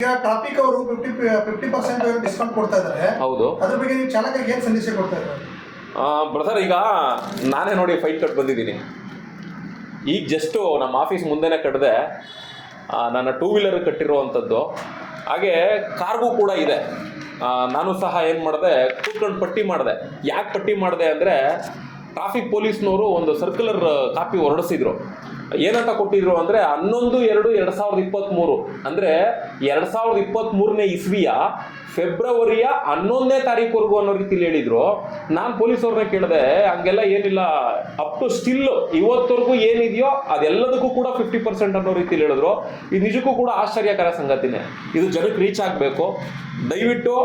ಈಗ ಟಾಪಿಕ್ ಅವರು fifty fifty percent discount ಕೊಡ್ತಾ ಇದ್ದಾರೆ. ಹೌದು. ಅದ್ರ ಬಗ್ಗೆ ನೀವು ಚಾಲಕರಿಗೆ ಏನು ಸಂದೇಶ ಕೊಡ್ತಾ ಇದ್ದಾರೆ? ಬ್ರದರ್ ಈಗ ನಾನೇ ನೋಡಿ ಫೈಟ್ ಕಟ್ ಬಂದಿದ್ದೀನಿ. ಈಗ ಜಸ್ಟು ನಮ್ಮ ಆಫೀಸ್ ಮುಂದೆನೆ ಕಟ್ಟಿದೆ ನನ್ನ ಟೂ ವೀಲರ್ ಕಟ್ಟಿರುವಂಥದ್ದು. ಹಾಗೆ ಕಾರ್ಗೂ ಕೂಡ ಇದೆ. ನಾನು ಸಹ ಏನು ಮಾಡಿದೆ ಕೂತ್ಕೊಂಡು ಪಟ್ಟಿ ಮಾಡಿದೆ. ಯಾಕೆ ಪಟ್ಟಿ ಮಾಡಿದೆ ಅಂದರೆ ಟ್ರಾಫಿಕ್ ಪೊಲೀಸ್ನವರು ಒಂದು ಸರ್ಕ್ಯುಲರ್ ಕಾಪಿ ಹೊರಡಿಸಿದ್ರು. ಏನಂತ ಕೊಟ್ಟಿದ್ರು ಅಂದ್ರೆ ಹನ್ನೊಂದು, ಎರಡು, ಎರಡ್ ಸಾವಿರದ ಇಪ್ಪತ್ತ್ಮೂರು ಅಂದ್ರೆ ಎರಡ್ ಸಾವಿರದ ಇಪ್ಪತ್ತ್ಮೂರನೇ ಇಸ್ವಿಯ ಫೆಬ್ರವರಿಯ ಹನ್ನೊಂದನೇ ತಾರೀಕುವರೆಗೂ ಅನ್ನೋ ರೀತಿಲಿ ಹೇಳಿದ್ರು. ನಾನು ಪೊಲೀಸವ್ರನ್ನ ಕೇಳಿದೆ, ಹಂಗೆಲ್ಲ ಏನಿಲ್ಲ ಅಪ್ ಟು ಸ್ಟಿಲ್ ಇವತ್ತವರೆಗೂ ಏನಿದೆಯೋ ಅದೆಲ್ಲದಕ್ಕೂ ಕೂಡ ಫಿಫ್ಟಿ ಪರ್ಸೆಂಟ್ ಅನ್ನೋ ರೀತಿಲಿ ಹೇಳಿದ್ರು. ಇದು ನಿಜಕ್ಕೂ ಕೂಡ ಆಶ್ಚರ್ಯಕರ ಸಂಗತಿನೇ. ಇದು ಜನಕ್ಕೆ ರೀಚ್ ಆಗಬೇಕು. ದಯವಿಟ್ಟು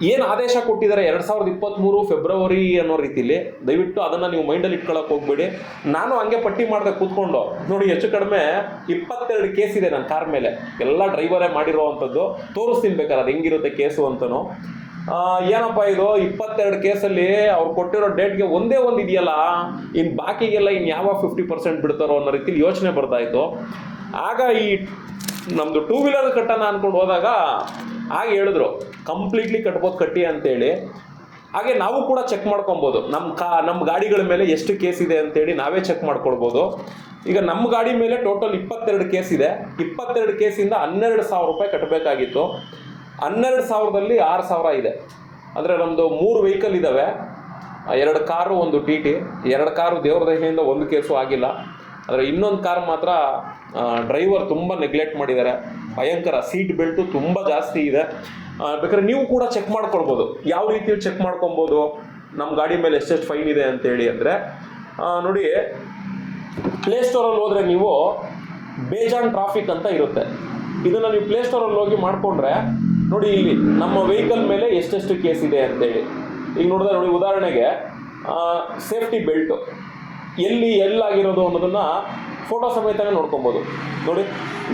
ಏನು ಆದೇಶ ಕೊಟ್ಟಿದ್ದಾರೆ ಎರಡು ಸಾವಿರದ ಇಪ್ಪತ್ತ್ಮೂರು ಫೆಬ್ರವರಿ ಅನ್ನೋ ರೀತಿಲಿ ದಯವಿಟ್ಟು ಅದನ್ನು ನೀವು ಮೈಂಡಲ್ಲಿ ಇಟ್ಕೊಳ್ಳೋಕೆ ಹೋಗ್ಬೇಡಿ. ನಾನು ಹಂಗೆ ಪಟ್ಟಿ ಮಾಡ್ದೆ ಕೂತ್ಕೊಂಡು ನೋಡಿ ಹೆಚ್ಚು ಕಡಿಮೆ ಇಪ್ಪತ್ತೆರಡು ಕೇಸ್ ಇದೆ ನನ್ನ ಕಾರ್ ಮೇಲೆ. ಎಲ್ಲ ಡ್ರೈವರೇ ಮಾಡಿರೋ ಅಂಥದ್ದು ತೋರಿಸ್ತೀನಿ ಬೇಕಾದ್ರೆ ಅದು ಹೆಂಗಿರುತ್ತೆ ಕೇಸು ಅಂತನೂ. ಆ, ಏನಪ್ಪ ಇದು ಇಪ್ಪತ್ತೆರಡು ಕೇಸಲ್ಲಿ ಅವ್ರು ಕೊಟ್ಟಿರೋ ಡೇಟ್ಗೆ ಒಂದೇ ಒಂದು ಇದೆಯಲ್ಲ ಇನ್ನು ಬಾಕಿಗೆಲ್ಲ ಇನ್ನು ಯಾವ ಫಿಫ್ಟಿ ಪರ್ಸೆಂಟ್ ಬಿಡ್ತಾರೋ ಅನ್ನೋ ರೀತಿಲಿ ಯೋಚನೆ ಬರ್ತಾ ಇತ್ತು. ಆಗ ಈ ನಮ್ಮದು ಟೂ ವೀಲರ್ ಕಟ್ಟೋಣ ಅಂದ್ಕೊಂಡು ಹೋದಾಗ ಹಾಗೆ ಹೇಳಿದ್ರು ಕಂಪ್ಲೀಟ್ಲಿ ಕಟ್ಬೋದು, ಕಟ್ಟಿ ಅಂತೇಳಿ. ಹಾಗೆ ನಾವು ಕೂಡ ಚೆಕ್ ಮಾಡ್ಕೊಬೋದು. ನಮ್ಮ ಕಾ ನಮ್ಮ ಗಾಡಿಗಳ ಮೇಲೆ ಎಷ್ಟು ಕೇಸ್ ಇದೆ ಅಂತೇಳಿ ನಾವೇ ಚೆಕ್ ಮಾಡ್ಕೊಳ್ಬೋದು. ಈಗ ನಮ್ಮ ಗಾಡಿ ಮೇಲೆ ಟೋಟಲ್ ಇಪ್ಪತ್ತೆರಡು ಕೇಸ್ ಇದೆ. ಇಪ್ಪತ್ತೆರಡು ಕೇಸಿಂದ ಹನ್ನೆರಡು ಸಾವಿರ ರೂಪಾಯಿ ಕಟ್ಟಬೇಕಾಗಿತ್ತು ಹನ್ನೆರಡು ಸಾವಿರದಲ್ಲಿ ಆರು ಸಾವಿರ ಇದೆ. ಅಂದರೆ ನಮ್ಮದು ಮೂರು ವೆಹಿಕಲ್ ಇದ್ದಾವೆ ಎರಡು ಕಾರು, ಒಂದು ಟಿ ಟಿ ಎರಡು ಕಾರು ದೇವ್ರ ಒಂದು ಕೇಸು ಆಗಿಲ್ಲ. ಆದರೆ ಇನ್ನೊಂದು ಕಾರ್ ಮಾತ್ರ ಡ್ರೈವರ್ ತುಂಬ ನೆಗ್ಲೆಕ್ಟ್ ಮಾಡಿದ್ದಾರೆ ಭಯಂಕರ ಸೀಟ್ ಬೆಲ್ಟು ತುಂಬ ಜಾಸ್ತಿ ಇದೆ. ಬೇಕಾದ್ರೆ ನೀವು ಕೂಡ ಚೆಕ್ ಮಾಡ್ಕೊಳ್ಬೋದು. ಯಾವ ರೀತಿಯಲ್ಲಿ ಚೆಕ್ ಮಾಡ್ಕೊಬೋದು ನಮ್ಮ ಗಾಡಿ ಮೇಲೆ ಎಷ್ಟೆಷ್ಟು ಫೈನ್ ಇದೆ ಅಂತೇಳಿ ಅಂದರೆ ನೋಡಿ ಪ್ಲೇಸ್ಟೋರಲ್ಲಿ ಹೋದರೆ ನೀವು ಬೇಜಾನ್ ಟ್ರಾಫಿಕ್ ಅಂತ ಇರುತ್ತೆ. ಇದನ್ನು ನೀವು ಪ್ಲೇಸ್ಟೋರಲ್ಲಿ ಹೋಗಿ ಮಾಡಿಕೊಂಡ್ರೆ, ನೋಡಿ ಇಲ್ಲಿ ನಮ್ಮ ವೆಹಿಕಲ್ ಮೇಲೆ ಎಷ್ಟೆಷ್ಟು ಕೇಸ್ ಇದೆ ಅಂತೇಳಿ. ಈಗ ನೋಡಿದ್ರೆ ನೋಡಿ ಉದಾಹರಣೆಗೆ ಸೇಫ್ಟಿ ಬೆಲ್ಟು ಎಲ್ಲಿ ಎಲ್ಲಾಗಿರೋದು ಅನ್ನೋದನ್ನ ಫೋಟೋ ಸಮೇತನೇ ನೋಡ್ಕೊಬೋದು. ನೋಡಿ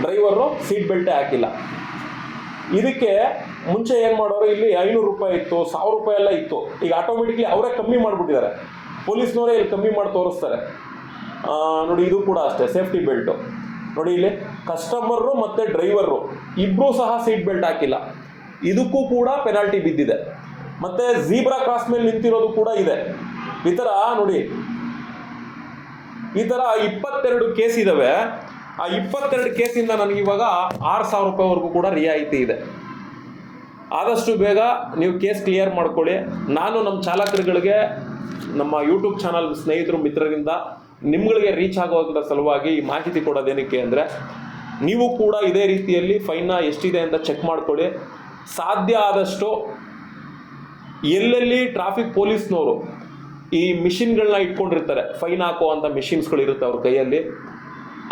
ಡ್ರೈವರು ಸೀಟ್ ಬೆಲ್ಟೇ ಹಾಕಿಲ್ಲ. ಇದಕ್ಕೆ ಮುಂಚೆ ಏನು ಮಾಡೋರು, ಇಲ್ಲಿ ಐನೂರು ರೂಪಾಯಿ ಇತ್ತು, ಸಾವಿರ ರೂಪಾಯಿ ಎಲ್ಲ ಇತ್ತು. ಈಗ ಆಟೋಮೆಟಿಕ್ಲಿ ಅವರೇ ಕಮ್ಮಿ ಮಾಡಿಬಿಟ್ಟಿದ್ದಾರೆ. ಪೊಲೀಸ್ನವರೇ ಇಲ್ಲಿ ಕಮ್ಮಿ ಮಾಡಿ ತೋರಿಸ್ತಾರೆ. ನೋಡಿ, ಇದು ಕೂಡ ಅಷ್ಟೇ ಸೇಫ್ಟಿ ಬೆಲ್ಟು ನೋಡಿ ಇಲ್ಲಿ ಕಸ್ಟಮರು ಮತ್ತು ಡ್ರೈವರು ಇಬ್ಬರೂ ಸಹ ಸೀಟ್ ಬೆಲ್ಟ್ ಹಾಕಿಲ್ಲ. ಇದಕ್ಕೂ ಕೂಡ ಪೆನಾಲ್ಟಿ ಬಿದ್ದಿದೆ. ಮತ್ತು ಜೀಬ್ರಾ ಕ್ರಾಸ್ ಮೇಲೆ ನಿಂತಿರೋದು ಕೂಡ ಇದೆ. ಈ ಥರ ನೋಡಿ ಈ ಥರ ಇಪ್ಪತ್ತೆರಡು ಕೇಸ್ ಇದ್ದಾವೆ ಆ ಇಪ್ಪತ್ತೆರಡು ಕೇಸಿಂದ ನನಗೆ ಇವಾಗ ಆರು ಸಾವಿರ ರೂಪಾಯಿವರೆಗೂ ಕೂಡ ರಿಯಾಯಿತಿ ಇದೆ. ಆದಷ್ಟು ಬೇಗ ನೀವು ಕೇಸ್ ಕ್ಲಿಯರ್ ಮಾಡ್ಕೊಳ್ಳಿ. ನಾನು ನಮ್ಮ ಚಾಲಕರುಗಳಿಗೆ, ನಮ್ಮ ಯೂಟ್ಯೂಬ್ ಚಾನಲ್ ಸ್ನೇಹಿತರು, ಮಿತ್ರರಿಂದ ನಿಮ್ಗಳಿಗೆ ರೀಚ್ ಆಗೋದ್ರ ಸಲುವಾಗಿ ಈ ಮಾಹಿತಿ ಕೊಡೋದೇನಕ್ಕೆ ಅಂದರೆ, ನೀವು ಕೂಡ ಇದೇ ರೀತಿಯಲ್ಲಿ ಫೈನ್ನ ಎಷ್ಟಿದೆ ಅಂತ ಚೆಕ್ ಮಾಡ್ಕೊಳ್ಳಿ. ಸಾಧ್ಯ ಆದಷ್ಟು ಎಲ್ಲೆಲ್ಲಿ ಟ್ರಾಫಿಕ್ ಪೊಲೀಸ್ನವರು ಈ ಮಿಷಿನ್ಗಳನ್ನ ಇಟ್ಕೊಂಡಿರ್ತಾರೆ. ಫೈನ್ ಹಾಕೋ ಅಂಥ ಮಿಷಿನ್ಸ್ಗಳು ಇರುತ್ತೆ ಅವ್ರ ಕೈಯಲ್ಲಿ.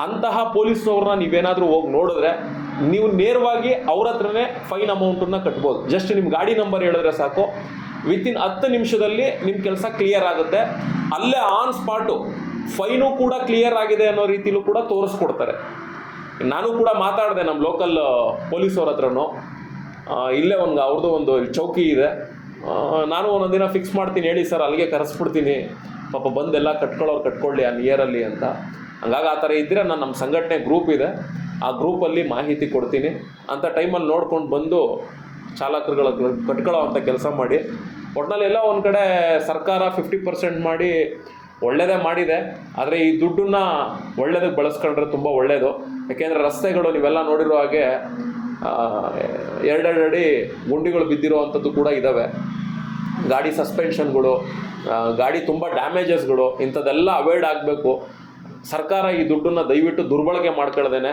ಅಂತಹ ಪೊಲೀಸ್ನವ್ರನ್ನ ನೀವೇನಾದರೂ ಹೋಗಿ ನೋಡಿದ್ರೆ ನೀವು ನೇರವಾಗಿ ಅವ್ರ ಹತ್ರನೇ ಫೈನ್ ಅಮೌಂಟನ್ನು ಕಟ್ಬೋದು. ಜಸ್ಟ್ ನಿಮ್ಮ ಗಾಡಿ ನಂಬರ್ ಹೇಳಿದ್ರೆ ಸಾಕು. ವಿತಿನ್ ಹತ್ತು ನಿಮಿಷದಲ್ಲಿ ನಿಮ್ಮ ಕೆಲಸ ಕ್ಲಿಯರ್ ಆಗುತ್ತೆ. ಅಲ್ಲೇ ಆನ್ ಸ್ಪಾಟು ಫೈನು ಕೂಡ ಕ್ಲಿಯರ್ ಆಗಿದೆ ಅನ್ನೋ ರೀತಿಲೂ ಕೂಡ ತೋರಿಸ್ಕೊಡ್ತಾರೆ. ನಾನು ಕೂಡ ಮಾತಾಡಿದೆ ನಮ್ಮ ಲೋಕಲ್ ಪೊಲೀಸವ್ರ ಹತ್ರನೂ. ಇಲ್ಲೇ ಒಂದು ಅವ್ರದ್ದು ಒಂದು ಚೌಕಿ ಇದೆ. ನಾನು ಒಂದೊಂದು ದಿನ ಫಿಕ್ಸ್ ಮಾಡ್ತೀನಿ, ಹೇಳಿ ಸರ್ ಅಲ್ಲಿಗೆ ಕರೆಸ್ಬಿಡ್ತೀನಿ. ಪಾಪ ಬಂದೆಲ್ಲ ಕಟ್ಕೊಳ್ಳೋರು ಕಟ್ಕೊಳ್ಳಿ ಆ ನಿಯರಲ್ಲಿ ಅಂತ. ಹಂಗಾಗಿ ಆ ಥರ ಇದ್ದರೆ ನಾನು ನಮ್ಮ ಸಂಘಟನೆ ಗ್ರೂಪ್ ಇದೆ. ಆ ಗ್ರೂಪಲ್ಲಿ ಮಾಹಿತಿ ಕೊಡ್ತೀನಿ. ಅಂಥ ಟೈಮಲ್ಲಿ ನೋಡ್ಕೊಂಡು ಬಂದು ಚಾಲಕರುಗಳ ಕಟ್ಕೊಳ್ಳೋ ಅಂತ ಕೆಲಸ ಮಾಡಿ. ಒಟ್ನಲ್ಲಿ ಎಲ್ಲ ಒಂದು ಕಡೆ ಸರ್ಕಾರ ಫಿಫ್ಟಿ ಪರ್ಸೆಂಟ್ ಮಾಡಿ ಒಳ್ಳೆಯದೇ ಮಾಡಿದೆ. ಆದರೆ ಈ ದುಡ್ಡನ್ನು ಒಳ್ಳೆಯದಕ್ಕೆ ಬಳಸ್ಕೊಂಡ್ರೆ ತುಂಬ ಒಳ್ಳೆಯದು ಯಾಕೆಂದರೆ ರಸ್ತೆಗಳು ನೀವೆಲ್ಲ ನೋಡಿರೋ ಹಾಗೆ ಎರಡೆರಡು ಅಡಿ ಗುಂಡಿಗಳು ಬಿದ್ದಿರೋ ಅಂಥದ್ದು ಕೂಡ ಇದ್ದಾವೆ ಗಾಡಿ ಸಸ್ಪೆನ್ಷನ್ಗಳು ಗಾಡಿ ತುಂಬ ಡ್ಯಾಮೇಜಸ್ಗಳು ಇಂಥದ್ದೆಲ್ಲ ಅವಾಯ್ಡ್ ಆಗಬೇಕು. ಸರ್ಕಾರ ಈ ದುಡ್ಡನ್ನು ದಯವಿಟ್ಟು ದುರ್ಬಳಕೆ ಮಾಡ್ಕೊಳ್ದೇನೆ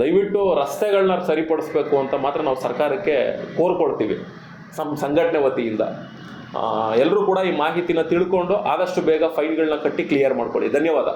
ದಯವಿಟ್ಟು ರಸ್ತೆಗಳನ್ನ ಸರಿಪಡಿಸ್ಬೇಕು ಅಂತ ಮಾತ್ರ ನಾವು ಸರ್ಕಾರಕ್ಕೆ ಕೋರ್ಕೊಳ್ತೀವಿ, ಸಂ, ಸಂಘಟನೆ ವತಿಯಿಂದ. ಎಲ್ಲರೂ ಕೂಡ ಈ ಮಾಹಿತಿನ ತಿಳ್ಕೊಂಡು ಆದಷ್ಟು ಬೇಗ ಫೈನ್ಗಳನ್ನ ಕಟ್ಟಿ ಕ್ಲಿಯರ್ ಮಾಡ್ಕೊಳ್ಳಿ. ಧನ್ಯವಾದ.